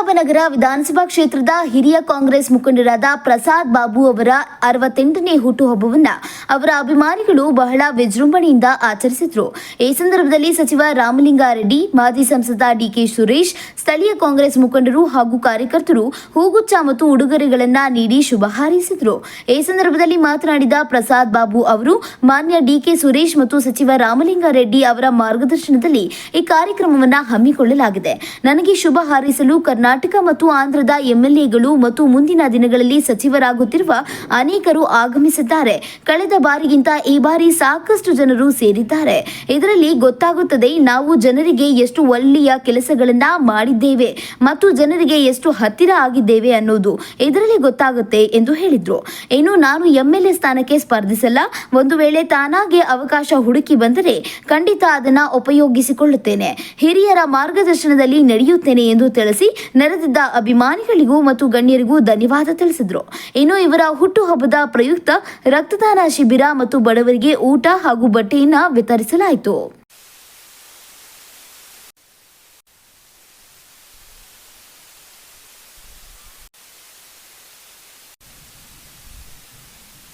ಶಿವರಾಮನಗರ ವಿಧಾನಸಭಾ ಕ್ಷೇತ್ರದ ಹಿರಿಯ ಕಾಂಗ್ರೆಸ್ ಮುಖಂಡರಾದ ಪ್ರಸಾದ್ ಬಾಬು ಅವರ ಅರವತ್ತೆಂಟನೇ ಹುಟ್ಟುಹಬ್ಬವನ್ನ ಅವರ ಅಭಿಮಾನಿಗಳು ಬಹಳ ವಿಜೃಂಭಣೆಯಿಂದ ಆಚರಿಸಿದ್ರು. ಈ ಸಂದರ್ಭದಲ್ಲಿ ಸಚಿವ ರಾಮಲಿಂಗಾರೆಡ್ಡಿ, ಮಾಜಿ ಸಂಸದ ಡಿಕೆ ಸುರೇಶ್, ಸ್ಥಳೀಯ ಕಾಂಗ್ರೆಸ್ ಮುಖಂಡರು ಹಾಗೂ ಕಾರ್ಯಕರ್ತರು ಹೂಗುಚ್ಚ ಮತ್ತು ಉಡುಗೊರೆಗಳನ್ನ ನೀಡಿ ಶುಭ ಹಾರೈಸಿದ್ರು. ಈ ಸಂದರ್ಭದಲ್ಲಿ ಮಾತನಾಡಿದ ಪ್ರಸಾದ್ ಬಾಬು ಅವರು, ಮಾನ್ಯ ಡಿಕೆ ಸುರೇಶ್ ಮತ್ತು ಸಚಿವ ರಾಮಲಿಂಗಾರೆಡ್ಡಿ ಅವರ ಮಾರ್ಗದರ್ಶನದಲ್ಲಿ ಈ ಕಾರ್ಯಕ್ರಮವನ್ನ ಹಮ್ಮಿಕೊಳ್ಳಲಾಗಿದೆ. ನನಗೆ ಶುಭ ಹಾರೈಸಲು ಕರ್ನಾಟಕ ಮತ್ತು ಆಂಧ್ರದ ಎಂಎಲ್ಎಗಳು ಮತ್ತು ಮುಂದಿನ ದಿನಗಳಲ್ಲಿ ಸಚಿವರಾಗುತ್ತಿರುವ ಅನೇಕರು ಆಗಮಿಸಿದ್ದಾರೆ. ಕಳೆದ ಬಾರಿಗಿಂತ ಈ ಬಾರಿ ಸಾಕಷ್ಟು ಜನರು ಸೇರಿದ್ದಾರೆ. ಇದರಲ್ಲಿ ಗೊತ್ತಾಗುತ್ತದೆ ನಾವು ಜನರಿಗೆ ಎಷ್ಟು ಒಳ್ಳೆಯ ಕೆಲಸಗಳನ್ನ ಮಾಡಿದ್ದೇವೆ ಮತ್ತು ಜನರಿಗೆ ಎಷ್ಟು ಹತ್ತಿರ ಆಗಿದ್ದೇವೆ ಅನ್ನೋದು. ಇದರಲ್ಲಿ ಗೊತ್ತಾಗುತ್ತೆ ಎಂದು ಹೇಳಿದ್ರು. ಇನ್ನು ನಾನು ಎಂಎಲ್ಎ ಸ್ಥಾನಕ್ಕೆ ಸ್ಪರ್ಧಿಸಲ್ಲ. ಒಂದು ವೇಳೆ ತಾನಾಗೆ ಅವಕಾಶ ಹುಡುಕಿ ಬಂದರೆ ಖಂಡಿತ ಅದನ್ನ ಉಪಯೋಗಿಸಿಕೊಳ್ಳುತ್ತೇನೆ. ಹಿರಿಯರ ಮಾರ್ಗದರ್ಶನದಲ್ಲಿ ನಡೆಯುತ್ತೇನೆ ಎಂದು ತಿಳಿಸಿ ನೆರೆದಿದ್ದ ಅಭಿಮಾನಿಗಳಿಗೂ ಮತ್ತು ಗಣ್ಯರಿಗೂ ಧನ್ಯವಾದ ತಿಳಿಸಿದ್ರು. ಇನ್ನು ಇವರ ಹುಟ್ಟುಹಬ್ಬದ ಪ್ರಯುಕ್ತ ರಕ್ತದಾನ ಶಿಬಿರ ಮತ್ತು ಬಡವರಿಗೆ ಊಟ ಹಾಗೂ ಬಟ್ಟೆಯನ್ನ ವಿತರಿಸಲಾಯಿತು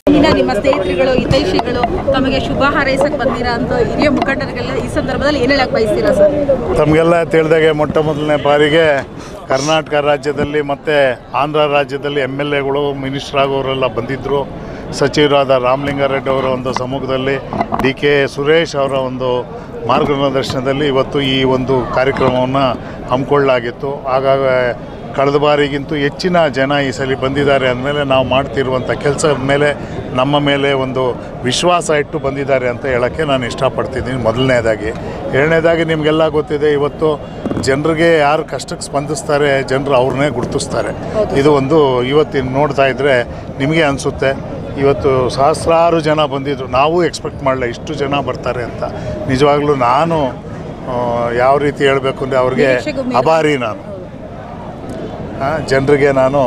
ಇನ್ನ ನಿಮ್ಮ ಸ್ನೇಹಿತರುಗಳು, ಹಿತೈಷಿಗಳು ತಮಗೆ ಶುಭ ಹಾರೈಸಕ್ಕೆ ಬಂದಿರಾ ಅಂತ ಹಿರಿಯ ಮುಖಂಡರಿಗೆಲ್ಲ ಈ ಸಂದರ್ಭದಲ್ಲಿ ಏನು ಹೇಳಕ್ಕೆ ಬಯಸ್ತೀರಾ ಸರ್? ತಮಗೆಲ್ಲ ತಿಳಿದಾಗೆ ಮೊಟ್ಟ ಮೊದಲನೇ ಬಾರಿಗೆ ಕರ್ನಾಟಕ ರಾಜ್ಯದಲ್ಲಿ ಮತ್ತು ಆಂಧ್ರ ರಾಜ್ಯದಲ್ಲಿ ಎಂ ಎಲ್ ಎಗಳು, ಮಿನಿಸ್ಟರ್ ಆಗೋರೆಲ್ಲ ಬಂದಿದ್ದರು ಸಚಿವರಾದ ರಾಮಲಿಂಗಾರೆಡ್ಡಿ ಅವರ ಒಂದು ಸಮ್ಮುಖದಲ್ಲಿ ಡಿ ಕೆ ಸುರೇಶ್ ಅವರ ಒಂದು ಮಾರ್ಗದರ್ಶನದಲ್ಲಿ ಇವತ್ತು ಈ ಒಂದು ಕಾರ್ಯಕ್ರಮವನ್ನು ಹಮ್ಮಿಕೊಳ್ಳಲಾಗಿತ್ತು. ಹಾಗಾಗಿ ಕಳೆದ ಬಾರಿಗಿಂತೂ ಹೆಚ್ಚಿನ ಜನ ಈ ಸಲ ಬಂದಿದ್ದಾರೆ ಅಂದಮೇಲೆ ನಾವು ಮಾಡ್ತಿರುವಂಥ ಕೆಲಸದ ಮೇಲೆ ನಮ್ಮ ಮೇಲೆ ಒಂದು ವಿಶ್ವಾಸ ಇಟ್ಟು ಬಂದಿದ್ದಾರೆ ಅಂತ ಹೇಳೋಕ್ಕೆ ನಾನು ಇಷ್ಟಪಡ್ತಿದ್ದೀನಿ ಮೊದಲನೇದಾಗಿ. ಎರಡನೇದಾಗಿ ನಿಮಗೆಲ್ಲ ಗೊತ್ತಿದೆ ಇವತ್ತು ಜನರಿಗೆ ಯಾರು ಕಷ್ಟಕ್ಕೆ ಸ್ಪಂದಿಸ್ತಾರೆ ಜನರು ಅವ್ರನ್ನೇ ಗುರುತಿಸ್ತಾರೆ. ಇದು ಒಂದು ಇವತ್ತಿನ ನೋಡ್ತಾ ಇದ್ದರೆ ನಿಮಗೆ ಅನಿಸುತ್ತೆ ಇವತ್ತು ಸಹಸ್ರಾರು ಜನ ಬಂದಿದ್ದರು ನಾವು ಎಕ್ಸ್ಪೆಕ್ಟ್ ಮಾಡಲ್ಲ ಇಷ್ಟು ಜನ ಬರ್ತಾರೆ ಅಂತ. ನಿಜವಾಗ್ಲೂ ನಾನು ಯಾವ ರೀತಿ ಹೇಳಬೇಕು ಅಂದರೆ ಅವ್ರಿಗೆ ಅಭಾರಿ ನಾನು. ಜನರಿಗೆ ನಾನು